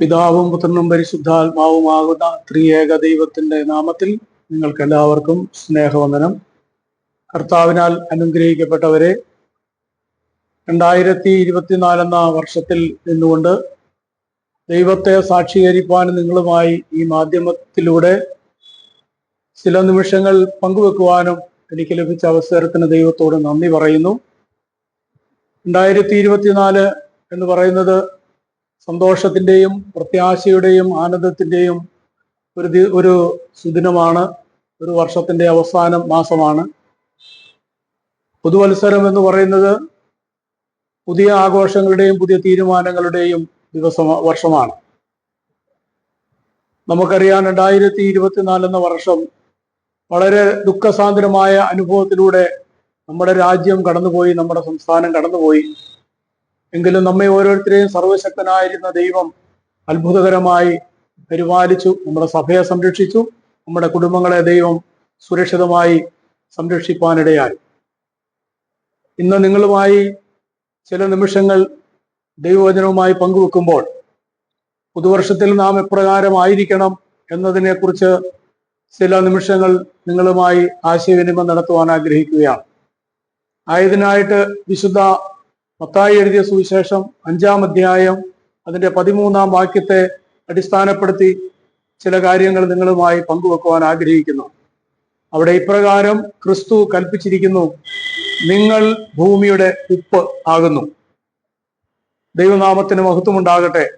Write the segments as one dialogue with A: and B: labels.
A: പിതാവും പുത്രനും പരിശുദ്ധാത്മാവുമാകുന്ന ത്രിയേക ദൈവത്തിന്റെ നാമത്തിൽ നിങ്ങൾക്ക് എല്ലാവർക്കും സ്നേഹവന്ദനം. കർത്താവിനാൽ അനുഗ്രഹിക്കപ്പെട്ടവരെ രണ്ടായിരത്തി ഇരുപത്തിനാലെന്ന വർഷത്തിൽ നിന്നുകൊണ്ട് ദൈവത്തെ സാക്ഷീകരിപ്പാൻ നിങ്ങളുമായി ഈ മാധ്യമത്തിലൂടെ ചില നിമിഷങ്ങൾ പങ്കുവെക്കുവാനും എനിക്ക് ലഭിച്ച അവസരത്തിന് ദൈവത്തോട് നന്ദി പറയുന്നു. രണ്ടായിരത്തി ഇരുപത്തിനാല് എന്ന് പറയുന്നത് സന്തോഷത്തിന്റെയും പ്രത്യാശയുടെയും ആനന്ദത്തിന്റെയും ഒരു ഒരു സുദിനമാണ് ഒരു വർഷത്തിന്റെ അവസാനം മാസമാണ്. പുതുവത്സരം എന്ന് പറയുന്നത് പുതിയ ആഘോഷങ്ങളുടെയും പുതിയ തീരുമാനങ്ങളുടെയും ദിവസം വർഷമാണ്. നമുക്കറിയാം രണ്ടായിരത്തി ഇരുപത്തിനാല് എന്ന വർഷം വളരെ ദുഃഖസാന്ദ്രമായ അനുഭവത്തിലൂടെ നമ്മുടെ രാജ്യം കടന്നുപോയി നമ്മുടെ സംസ്ഥാനം കടന്നുപോയി. എങ്കിലും നമ്മെ ഓരോരുത്തരെയും സർവശക്തനായിരുന്ന ദൈവം അത്ഭുതകരമായി പരിപാലിച്ചു നമ്മുടെ സഭയെ സംരക്ഷിച്ചു നമ്മുടെ കുടുംബങ്ങളെ ദൈവം സുരക്ഷിതമായി സംരക്ഷിപ്പാനിടയായി. ഇന്ന് നിങ്ങളുമായി ചില നിമിഷങ്ങൾ ദൈവവചനവുമായി പങ്കുവെക്കുമ്പോൾ പുതുവർഷത്തിൽ നാം എപ്രകാരമായിരിക്കണം എന്നതിനെക്കുറിച്ച് ചില നിമിഷങ്ങൾ നിങ്ങളുമായി ആശയവിനിമയം നടത്തുവാൻ ആഗ്രഹിക്കുകയാണ്. ആയതിനായിട്ട് വിശുദ്ധ മത്തായി എഴുതിയ സുവിശേഷം അഞ്ചാം അധ്യായം അതിന്റെ പതിമൂന്നാം വാക്യത്തെ അടിസ്ഥാനപ്പെടുത്തി ചില കാര്യങ്ങൾ നിങ്ങളുമായി പങ്കുവെക്കുവാൻ ആഗ്രഹിക്കുന്നു. അവിടെ ഇപ്രകാരം ക്രിസ്തു കൽപ്പിച്ചിരിക്കുന്നു നിങ്ങൾ ഭൂമിയുടെ ഉപ്പ് ആകുന്നു. ദൈവനാമത്തിന് മഹത്വമുണ്ടാകട്ടെ.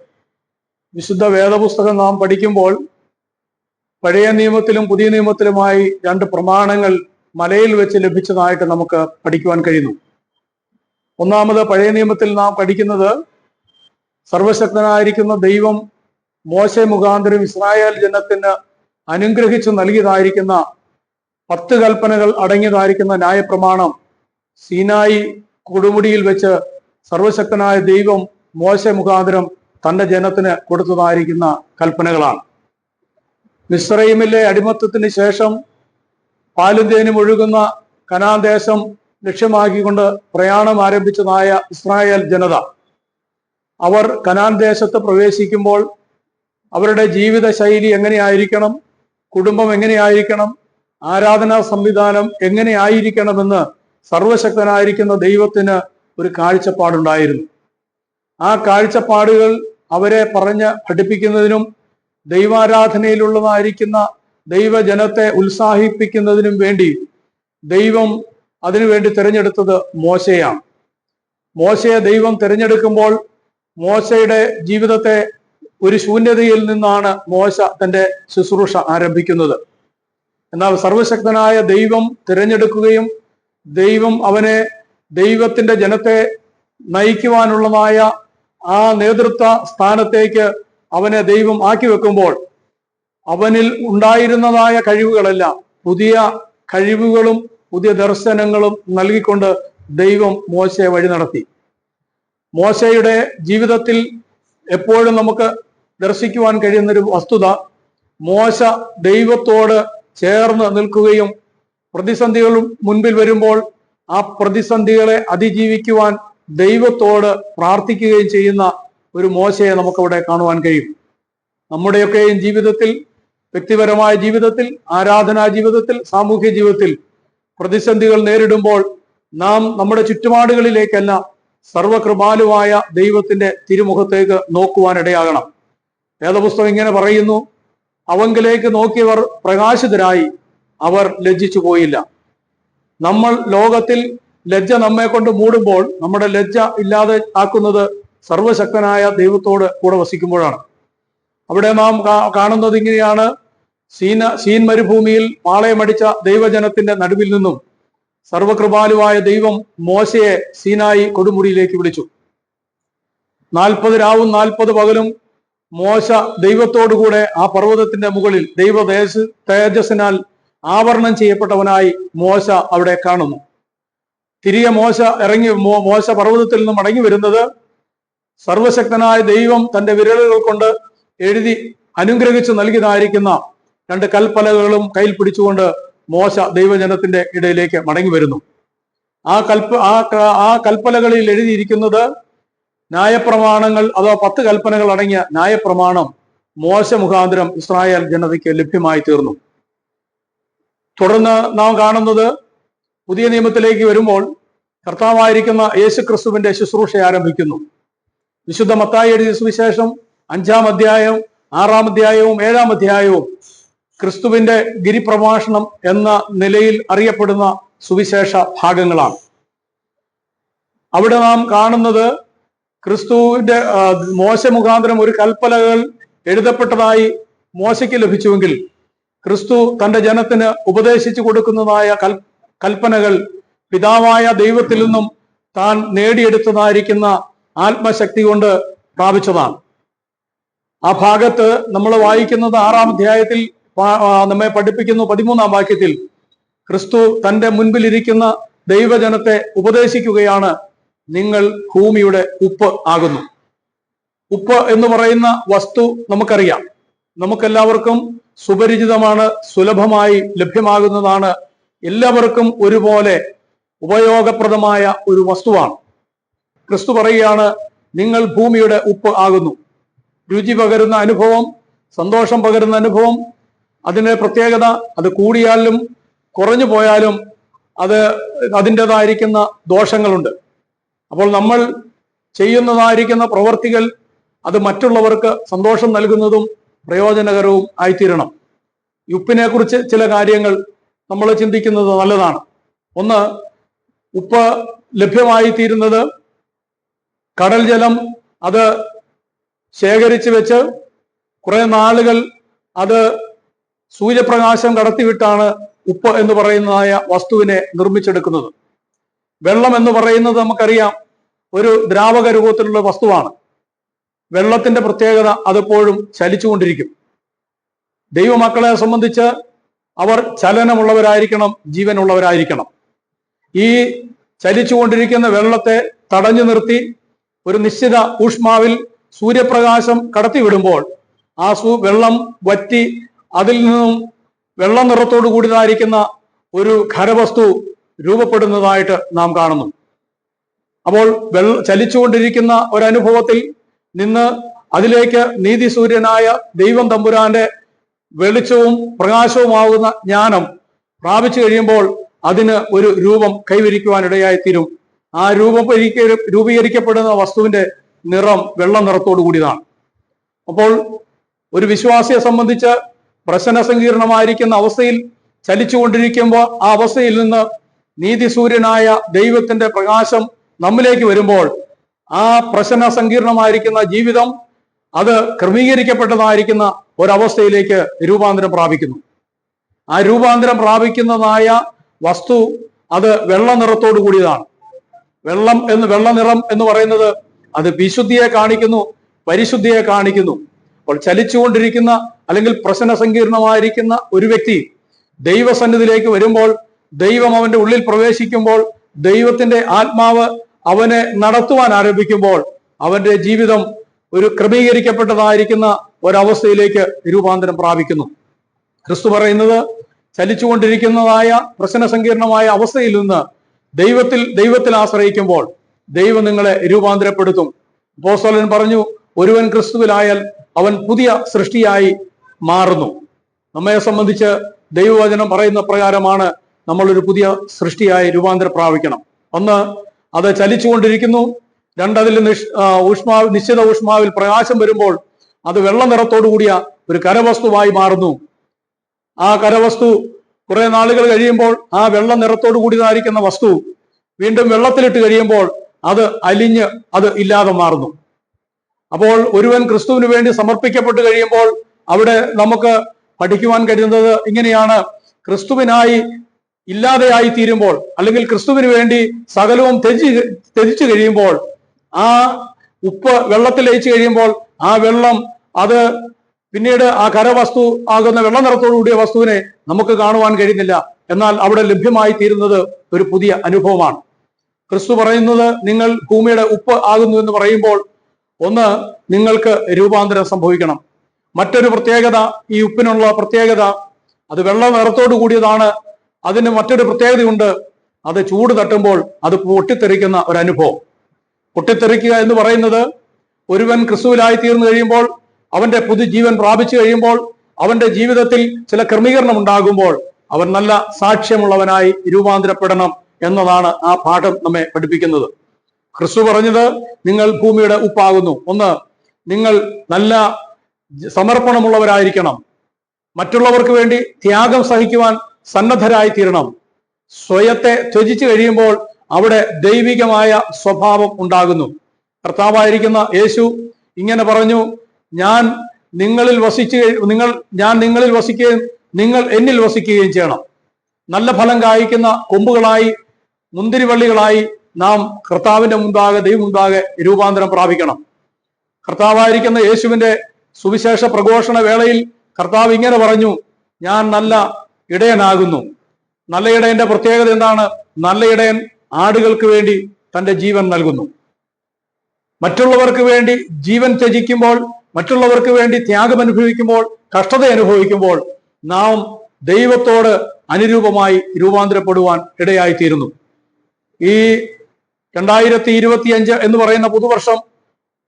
A: വിശുദ്ധ വേദപുസ്തകം നാം പഠിക്കുമ്പോൾ പഴയ നിയമത്തിലും പുതിയ നിയമത്തിലുമായി രണ്ട് പ്രമാണങ്ങൾ മലയിൽ വെച്ച് ലഭിച്ചതായിട്ട് നമുക്ക് പഠിക്കുവാൻ കഴിയുന്നു. ഒന്നാമത് പഴയ നിയമത്തിൽ നാം പഠിക്കുന്നത് സർവശക്തനായിരിക്കുന്ന ദൈവം മോശ മുഖാന്തരം ഇസ്രായേൽ ജനത്തിന് അനുഗ്രഹിച്ചു നൽകിയതായിരിക്കുന്ന പത്ത് കൽപ്പനകൾ അടങ്ങിയതായിരിക്കുന്ന ന്യായപ്രമാണം സീനായി കൊടുമുടിയിൽ വെച്ച് സർവശക്തനായ ദൈവം മോശ മുഖാന്തരം തന്റെ ജനത്തിന് കൊടുത്തതായിരിക്കുന്ന കൽപ്പനകളാണ്. മിസ്രൈമിലെ അടിമത്തത്തിന് ശേഷം പാലും തേനും ഒഴുകുന്ന കനാൻ ദേശം ലക്ഷ്യമാക്കിക്കൊണ്ട് പ്രയാണം ആരംഭിച്ചതായ ഇസ്രായേൽ ജനത. അവർ കനാൻ ദേശത്ത് പ്രവേശിക്കുമ്പോൾ അവരുടെ ജീവിത ശൈലി എങ്ങനെയായിരിക്കണം കുടുംബം എങ്ങനെയായിരിക്കണം ആരാധനാ സംവിധാനം എങ്ങനെയായിരിക്കണമെന്ന് സർവശക്തനായിരിക്കുന്ന ദൈവത്തിന് ഒരു കാഴ്ചപ്പാടുണ്ടായിരുന്നു. ആ കാഴ്ചപ്പാടുകൾ അവരെ പറഞ്ഞ് പഠിപ്പിക്കുന്നതിനും ദൈവാരാധനയിലുള്ളതായിരിക്കുന്ന ദൈവജനത്തെ ഉത്സാഹിപ്പിക്കുന്നതിനും വേണ്ടി ദൈവം അതിനുവേണ്ടി തിരഞ്ഞെടുത്തത് മോശയാണ്. മോശയെ ദൈവം തിരഞ്ഞെടുക്കുമ്പോൾ മോശയുടെ ജീവിതത്തെ ഒരു ശൂന്യതയിൽ നിന്നാണ് മോശ തന്റെ ശുശ്രൂഷ ആരംഭിക്കുന്നത്. എന്നാൽ സർവശക്തനായ ദൈവം തിരഞ്ഞെടുക്കുകയും ദൈവം അവനെ ദൈവത്തിന്റെ ജനത്തെ നയിക്കുവാനുള്ളതായ ആ നേതൃത്വ സ്ഥാനത്തേക്ക് അവനെ ദൈവം ആക്കി വെക്കുമ്പോൾ അവനിൽ ഉണ്ടായിരുന്നതായ കഴിവുകളെല്ലാം പുതിയ കഴിവുകളും പുതിയ ദർശനങ്ങളും നൽകിക്കൊണ്ട് ദൈവം മോശയെ വഴി നടത്തി. മോശയുടെ ജീവിതത്തിൽ എപ്പോഴും നമുക്ക് ദർശിക്കുവാൻ കഴിയുന്ന ഒരു വസ്തുത മോശ ദൈവത്തോട് ചേർന്ന് നിൽക്കുകയും പ്രതിസന്ധികളും മുൻപിൽ വരുമ്പോൾ ആ പ്രതിസന്ധികളെ അതിജീവിക്കുവാൻ ദൈവത്തോട് പ്രാർത്ഥിക്കുകയും ചെയ്യുന്ന ഒരു മോശയെ നമുക്കവിടെ കാണുവാൻ കഴിയും. നമ്മുടെയൊക്കെയും ജീവിതത്തിൽ വ്യക്തിപരമായ ജീവിതത്തിൽ ആരാധനാ ജീവിതത്തിൽ സാമൂഹ്യ ജീവിതത്തിൽ പ്രതിസന്ധികൾ നേരിടുമ്പോൾ നാം നമ്മുടെ ചുറ്റുപാടുകളിലേക്കല്ല സർവകൃപാലുവായ ദൈവത്തിന്റെ തിരുമുഖത്തേക്ക് നോക്കുവാനിടയാകണം. വേദപുസ്തകം ഇങ്ങനെ പറയുന്നു അവങ്കിലേക്ക് നോക്കിയവർ പ്രകാശിതരായി അവർ ലജ്ജിച്ചു പോയില്ല. നമ്മൾ ലോകത്തിൽ ലജ്ജ നമ്മെ കൊണ്ട് മൂടുമ്പോൾ നമ്മുടെ ലജ്ജ ഇല്ലാതെ ആക്കുന്നത് സർവശക്തനായ ദൈവത്തോട് കൂടെ വസിക്കുമ്പോഴാണ്. അവിടെ നാം കാണുന്നത് ഇങ്ങനെയാണ് സീന സീൻ മരുഭൂമിയിൽ പാളയമടിച്ച ദൈവജനത്തിന്റെ നടുവിൽ നിന്നും സർവകൃപാലുവായ ദൈവം മോശയെ സീനായി കൊടുമുടിയിലേക്ക് വിളിച്ചു. നാൽപ്പത് രാവും നാൽപ്പത് പകലും മോശ ദൈവത്തോടുകൂടെ ആ പർവതത്തിന്റെ മുകളിൽ ദൈവദേശ തേജസ്സിനാൽ ആവരണം ചെയ്യപ്പെട്ടവനായി മോശ അവിടെ കാണുന്നു. തിരികെ മോശ ഇറങ്ങി മോശ പർവതത്തിൽ നിന്ന് മടങ്ങി വരുന്നത് സർവശക്തനായ ദൈവം തന്റെ വിരലുകൾ കൊണ്ട് എഴുതി അനുഗ്രഹിച്ചു നൽകിയതായിരിക്കുന്ന രണ്ട് കൽപ്പലകളും കയ്യിൽ പിടിച്ചുകൊണ്ട് മോശ ദൈവജനത്തിന്റെ ഇടയിലേക്ക് മടങ്ങി വരുന്നു. ആ കൽപ്പ ആ ആ കൽപ്പലകളിൽ എഴുതിയിരിക്കുന്നത് ന്യായപ്രമാണങ്ങൾ അഥവാ പത്ത് കൽപ്പനകൾ അടങ്ങിയ ന്യായപ്രമാണം മോശ മുഖാന്തരം ഇസ്രായേൽ ജനതയ്ക്ക് ലഭ്യമായി തീർന്നു. തുടർന്ന് നാം കാണുന്നത് പുതിയ നിയമത്തിലേക്ക് വരുമ്പോൾ കർത്താവായിരിക്കുന്ന യേശു ക്രിസ്തുവിന്റെ ശുശ്രൂഷ ആരംഭിക്കുന്നു. വിശുദ്ധ മത്തായി എഴുതിയ സുവിശേഷം അഞ്ചാം അധ്യായവും ആറാം അധ്യായവും ഏഴാം അധ്യായവും ക്രിസ്തുവിന്റെ ഗിരിപ്രഭാഷണം എന്ന നിലയിൽ അറിയപ്പെടുന്ന സുവിശേഷ ഭാഗങ്ങളാണ്. അവിടെ നാം കാണുന്നത് ക്രിസ്തുവിന്റെ മോശ മുഖാന്തരം ഒരു കൽപ്പലകൾ എഴുതപ്പെട്ടതായി മോശയ്ക്ക് ലഭിച്ചുവെങ്കിൽ ക്രിസ്തു തന്റെ ജനത്തിന് ഉപദേശിച്ചു കൊടുക്കുന്നതായ കൽ കൽപ്പനകൾ പിതാവായ ദൈവത്തിൽ നിന്നും താൻ നേടിയെടുത്തതായിരിക്കുന്ന ആത്മശക്തി കൊണ്ട് പ്രാപിച്ചതാണ്. ആ ഭാഗത്ത് നമ്മൾ വായിക്കുന്നത് ആറാം അധ്യായത്തിൽ നമ്മെ പഠിപ്പിക്കുന്നു പതിമൂന്നാം വാക്യത്തിൽ. ക്രിസ്തു തന്റെ മുൻപിലിരിക്കുന്ന ദൈവജനത്തെ ഉപദേശിക്കുകയാണ് നിങ്ങൾ ഭൂമിയുടെ ഉപ്പ് ആകുന്നു. ഉപ്പ് എന്ന് പറയുന്ന വസ്തു നമുക്കറിയാം. നമുക്കെല്ലാവർക്കും സുപരിചിതമാണ് സുലഭമായി ലഭ്യമാകുന്നതാണ്. എല്ലാവർക്കും ഒരുപോലെ ഉപയോഗപ്രദമായ ഒരു വസ്തുവാണ്. ക്രിസ്തു പറയുകയാണ് നിങ്ങൾ ഭൂമിയുടെ ഉപ്പ് ആകുന്നു. രുചി പകരുന്ന അനുഭവം സന്തോഷം പകരുന്ന അനുഭവം അതിന്റെ പ്രത്യേകത അത് കൂടിയാലും കുറഞ്ഞു പോയാലും അത് അതിന്റെതായിരിക്കുന്ന ദോഷങ്ങളുണ്ട്. അപ്പോൾ നമ്മൾ ചെയ്യുന്നതായിരിക്കുന്ന പ്രവർത്തികൾ അത് മറ്റുള്ളവർക്ക് സന്തോഷം നൽകുന്നതും പ്രയോജനകരവും ആയിത്തീരണം. ഉപ്പിനെ കുറിച്ച് ചില കാര്യങ്ങൾ നമ്മൾ ചിന്തിക്കുന്നത് നല്ലതാണ്. ഒന്ന് ഉപ്പ് ലഭ്യമായി തീരുന്നത് കടൽ ജലം അത് ശേഖരിച്ചു വെച്ച് കുറെ നാളുകൾ അത് സൂര്യപ്രകാശം കടത്തിവിട്ടാണ് ഉപ്പ് എന്ന് പറയുന്നതായ വസ്തുവിനെ നിർമ്മിച്ചെടുക്കുന്നത്. വെള്ളം എന്ന് പറയുന്നത് നമുക്കറിയാം ഒരു ദ്രാവക രൂപത്തിലുള്ള വസ്തുവാണ്. വെള്ളത്തിന്റെ പ്രത്യേകത അതെപ്പോഴും ചലിച്ചുകൊണ്ടിരിക്കും. ദൈവമക്കളെ സംബന്ധിച്ച് അവർ ചലനമുള്ളവരായിരിക്കണം ജീവനുള്ളവരായിരിക്കണം. ഈ ചലിച്ചുകൊണ്ടിരിക്കുന്ന വെള്ളത്തെ തടഞ്ഞു നിർത്തി ഒരു നിശ്ചിത ഊഷ്മാവിൽ സൂര്യപ്രകാശം കടത്തിവിടുമ്പോൾ ആ സു വെള്ളം വറ്റി അതിൽ നിന്നും വെള്ള നിറത്തോടു കൂടിയതായിരിക്കുന്ന ഒരു ഖരവസ്തു രൂപപ്പെടുന്നതായിട്ട് നാം കാണുന്നു. അപ്പോൾ വെള്ള ചലിച്ചുകൊണ്ടിരിക്കുന്ന ഒരനുഭവത്തിൽ നിന്ന് അതിലേക്ക് നീതിസൂര്യനായ ദൈവം തമ്പുരാന്റെ വെളിച്ചവും പ്രകാശവുമാകുന്ന ജ്ഞാനം പ്രാപിച്ചു കഴിയുമ്പോൾ അതിന് ഒരു രൂപം കൈവരിക്കുവാനിടയായി തീരും ആ രൂപം രൂപീകരിക്കപ്പെടുന്ന വസ്തുവിന്റെ നിറം വെള്ള നിറത്തോടു കൂടിയതാണ്. അപ്പോൾ ഒരു വിശ്വാസിയെ സംബന്ധിച്ച് പ്രശ്ന സങ്കീർണമായിരിക്കുന്ന അവസ്ഥയിൽ ചലിച്ചുകൊണ്ടിരിക്കുമ്പോൾ ആ അവസ്ഥയിൽ നിന്ന് നീതി സൂര്യനായ ദൈവത്തിന്റെ പ്രകാശം നമ്മിലേക്ക് വരുമ്പോൾ ആ പ്രശ്ന സങ്കീർണമായിരിക്കുന്ന ജീവിതം അത് ക്രമീകരിക്കപ്പെട്ടതായിരിക്കുന്ന ഒരവസ്ഥയിലേക്ക് രൂപാന്തരം പ്രാപിക്കുന്നു. ആ രൂപാന്തരം പ്രാപിക്കുന്നതായ വസ്തു അത് വെള്ള നിറത്തോടു കൂടിയതാണ്. വെള്ളം എന്ന് വെള്ള നിറം എന്ന് പറയുന്നത് അത് വിശുദ്ധിയെ കാണിക്കുന്നു പരിശുദ്ധിയെ കാണിക്കുന്നു. അപ്പോൾ ചലിച്ചുകൊണ്ടിരിക്കുന്ന അല്ലെങ്കിൽ പ്രശ്ന സങ്കീർണമായിരിക്കുന്ന ഒരു വ്യക്തി ദൈവസന്നിധിയിലേക്ക് വരുമ്പോൾ ദൈവം അവന്റെ ഉള്ളിൽ പ്രവേശിക്കുമ്പോൾ ദൈവത്തിന്റെ ആത്മാവ് അവനെ നടത്തുവാൻ ആരംഭിക്കുമ്പോൾ അവന്റെ ജീവിതം ഒരു ക്രമീകരിക്കപ്പെട്ടതായിരിക്കുന്ന ഒരവസ്ഥയിലേക്ക് രൂപാന്തരം പ്രാപിക്കുന്നു. ക്രിസ്തു പറയുന്നത് ചലിച്ചുകൊണ്ടിരിക്കുന്നതായ പ്രശ്ന സങ്കീർണമായ അവസ്ഥയിൽ നിന്ന് ദൈവത്തിൽ ദൈവത്തിൽ ആശ്രയിക്കുമ്പോൾ ദൈവം നിങ്ങളെ രൂപാന്തരപ്പെടുത്തും. അപ്പോസ്തലൻ പറഞ്ഞു ഒരുവൻ ക്രിസ്തുവിലായാൽ അവൻ പുതിയ സൃഷ്ടിയായി മാറുന്നു. നമ്മെ സംബന്ധിച്ച് ദൈവവചനം പറയുന്ന പ്രകാരമാണ് നമ്മൾ ഒരു പുതിയ സൃഷ്ടിയായി രൂപാന്തരം പ്രാപിക്കണം ഒന്ന് അത് ചലിച്ചുകൊണ്ടിരിക്കുന്നു. രണ്ടതിൽ നിഷ് ഊഷ്മാവ് നിശ്ചിത ഊഷ്മാവിൽ പ്രകാശം വരുമ്പോൾ അത് വെള്ള നിറത്തോടു കൂടിയ ഒരു കരവസ്തുവായി മാറുന്നു. ആ കരവസ്തു കുറെ നാളുകൾ കഴിയുമ്പോൾ ആ വെള്ള നിറത്തോടു കൂടിയതായിരിക്കുന്ന വസ്തു വീണ്ടും വെള്ളത്തിലിട്ട് കഴിയുമ്പോൾ അത് അലിഞ്ഞ് അത് ഇല്ലാതെ മാറുന്നു. അപ്പോൾ ഒരുവൻ ക്രിസ്തുവിന് വേണ്ടി സമർപ്പിക്കപ്പെട്ട് കഴിയുമ്പോൾ അവിടെ നമുക്ക് പഠിക്കുവാൻ കഴിയുന്നത് ഇങ്ങനെയാണ്. ക്രിസ്തുവിനായി ഇല്ലാതെയായി തീരുമ്പോൾ അല്ലെങ്കിൽ ക്രിസ്തുവിന് വേണ്ടി സകലവും ത്യജി ത്യജിച്ചു കഴിയുമ്പോൾ ആ ഉപ്പ് വെള്ളത്തിൽ ലയിച്ചു കഴിയുമ്പോൾ ആ വെള്ളം അത് പിന്നീട് ആ കരവസ്തു ആകുന്ന വെള്ള നിറത്തോടുകൂടിയ വസ്തുവിനെ നമുക്ക് കാണുവാൻ കഴിയുന്നില്ല. എന്നാൽ അവിടെ ലഭ്യമായി തീരുന്നത് ഒരു പുതിയ അനുഭവമാണ്. ക്രിസ്തു പറയുന്നത് നിങ്ങൾ ഭൂമിയുടെ ഉപ്പ് ആകുന്നു എന്ന് പറയുമ്പോൾ ഒന്ന് നിങ്ങൾക്ക് രൂപാന്തരം സംഭവിക്കണം. മറ്റൊരു പ്രത്യേകത ഈ ഉപ്പിനുള്ള പ്രത്യേകത അത് വെള്ളം നിറത്തോടു കൂടിയതാണ്. അതിന് മറ്റൊരു പ്രത്യേകതയുണ്ട്. അത് ചൂട് തട്ടുമ്പോൾ അത് പൊട്ടിത്തെറിക്കുന്ന ഒരു അനുഭവം. പൊട്ടിത്തെറിക്കുക എന്ന് പറയുന്നത് ഒരുവൻ ക്രിസ്തുവിലായി തീർന്നു കഴിയുമ്പോൾ അവന്റെ പുതുജീവൻ പ്രാപിച്ചു കഴിയുമ്പോൾ അവന്റെ ജീവിതത്തിൽ ചില ക്രമീകരണം ഉണ്ടാകുമ്പോൾ അവൻ നല്ല സാക്ഷ്യമുള്ളവനായി രൂപാന്തരപ്പെടണം എന്നതാണ് ആ പാഠം നമ്മെ പഠിപ്പിക്കുന്നത്. ക്രിസ്തു പറഞ്ഞത് നിങ്ങൾ ഭൂമിയുടെ ഉപ്പാകുന്നു. ഒന്ന് നിങ്ങൾ നല്ല സമർപ്പണമുള്ളവരായിരിക്കണം. മറ്റുള്ളവർക്ക് വേണ്ടി ത്യാഗം സഹിക്കുവാൻ സന്നദ്ധരായി തീരണം സ്വയത്തെ ത്യജിച്ചു കഴിയുമ്പോൾ അവിടെ ദൈവികമായ സ്വഭാവം ഉണ്ടാകുന്നു. കർത്താവായിരിക്കുന്ന യേശു ഇങ്ങനെ പറഞ്ഞു ഞാൻ നിങ്ങളിൽ വസിച്ചു നിങ്ങൾ ഞാൻ നിങ്ങളിൽ വസിക്കുകയും നിങ്ങൾ എന്നിൽ വസിക്കുകയും ചെയ്യണം. നല്ല ഫലം കായ്ക്കുന്ന കൊമ്പുകളായി മുന്തിരിവള്ളികളായി നാം കർത്താവിന്റെ മുമ്പാകെ ദൈവം മുമ്പാകെ രൂപാന്തരം പ്രാപിക്കണം. കർത്താവായിരിക്കുന്ന യേശുവിന്റെ സുവിശേഷ പ്രഘോഷണ വേളയിൽ കർത്താവ് ഇങ്ങനെ പറഞ്ഞു ഞാൻ നല്ല ഇടയനാകുന്നു. നല്ല ഇടയന്റെ പ്രത്യേകത എന്താണ്? നല്ല ഇടയൻ ആടുകൾക്ക് വേണ്ടി തന്റെ ജീവൻ നൽകുന്നു. മറ്റുള്ളവർക്ക് വേണ്ടി ജീവൻ ത്യജിക്കുമ്പോൾ മറ്റുള്ളവർക്ക് വേണ്ടി ത്യാഗം അനുഭവിക്കുമ്പോൾ കഷ്ടത അനുഭവിക്കുമ്പോൾ നാം ദൈവത്തോട് അനുരൂപമായി രൂപാന്തരപ്പെടുവാൻ ഇടയായിത്തീരുന്നു. ഈ രണ്ടായിരത്തി ഇരുപത്തി അഞ്ച് എന്ന് പറയുന്ന പുതുവർഷം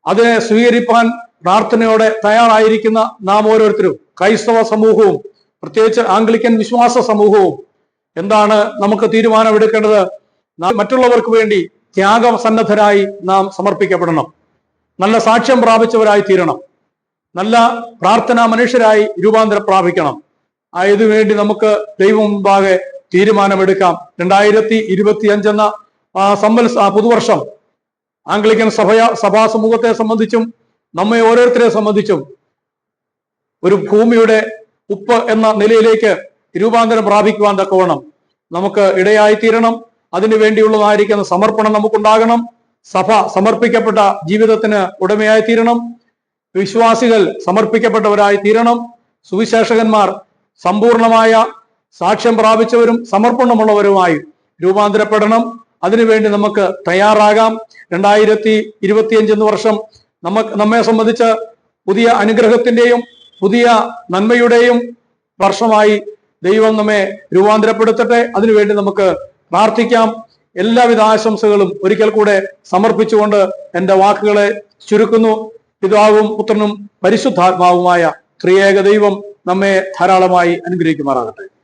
A: അതിനെ സ്വീകരിപ്പാൻ പ്രാർത്ഥനയോടെ തയ്യാറായിരിക്കുന്ന നാം ഓരോരുത്തരും ക്രൈസ്തവ സമൂഹവും പ്രത്യേകിച്ച് ആംഗ്ലിക്കൻ വിശ്വാസ സമൂഹവും എന്താണ് നമുക്ക് തീരുമാനമെടുക്കേണ്ടത്? നാം മറ്റുള്ളവർക്ക് വേണ്ടി ത്യാഗസന്നദ്ധരായി നാം സമർപ്പിക്കപ്പെടണം. നല്ല സാക്ഷ്യം പ്രാപിച്ചവരായി തീരണം. നല്ല പ്രാർത്ഥനാ മനുഷ്യരായി രൂപാന്തരം പ്രാപിക്കണം. ആയതു വേണ്ടി നമുക്ക് ദൈവം മുമ്പാകെ തീരുമാനമെടുക്കാം. രണ്ടായിരത്തി ഇരുപത്തി അഞ്ചെന്ന സംവത്സ പുതുവർഷം ആംഗ്ലിക്കൻ സഭയ സഭാ സമൂഹത്തെ സംബന്ധിച്ചും നമ്മെ ഓരോരുത്തരെ സംബന്ധിച്ചും ഒരു ഭൂമിയുടെ ഉപ്പ് എന്ന നിലയിലേക്ക് രൂപാന്തരം പ്രാപിക്കുവാൻ തക്കവണ്ണം നമുക്ക് ഇടയായിത്തീരണം. അതിനു വേണ്ടിയുള്ളതായിരിക്കുന്ന സമർപ്പണം നമുക്കുണ്ടാകണം. സഭ സമർപ്പിക്കപ്പെട്ട ജീവിതത്തിന് ഉടമയായി തീരണം വിശ്വാസികൾ സമർപ്പിക്കപ്പെട്ടവരായി തീരണം സുവിശേഷകന്മാർ സമ്പൂർണമായ സാക്ഷ്യം പ്രാപിച്ചവരും സമർപ്പണമുള്ളവരുമായി രൂപാന്തരപ്പെടണം. അതിനുവേണ്ടി നമുക്ക് തയ്യാറാകാം. രണ്ടായിരത്തി ഇരുപത്തിയഞ്ചെന്ന് വർഷം നമുക്ക് നമ്മെ സംബന്ധിച്ച് പുതിയ അനുഗ്രഹത്തിന്റെയും പുതിയ നന്മയുടെയും വർഷമായി ദൈവം നമ്മെ രൂപാന്തരപ്പെടുത്തട്ടെ. അതിനുവേണ്ടി നമുക്ക് പ്രാർത്ഥിക്കാം. എല്ലാവിധ ആശംസകളും ഒരിക്കൽ കൂടെ സമർപ്പിച്ചുകൊണ്ട് എന്റെ വാക്കുകളെ ചുരുക്കുന്നു. പിതാവും പുത്രനും പരിശുദ്ധാത്മാവുമായ ത്രിയേക ദൈവം നമ്മെ ധാരാളമായി അനുഗ്രഹിക്കുമാറാകട്ടെ.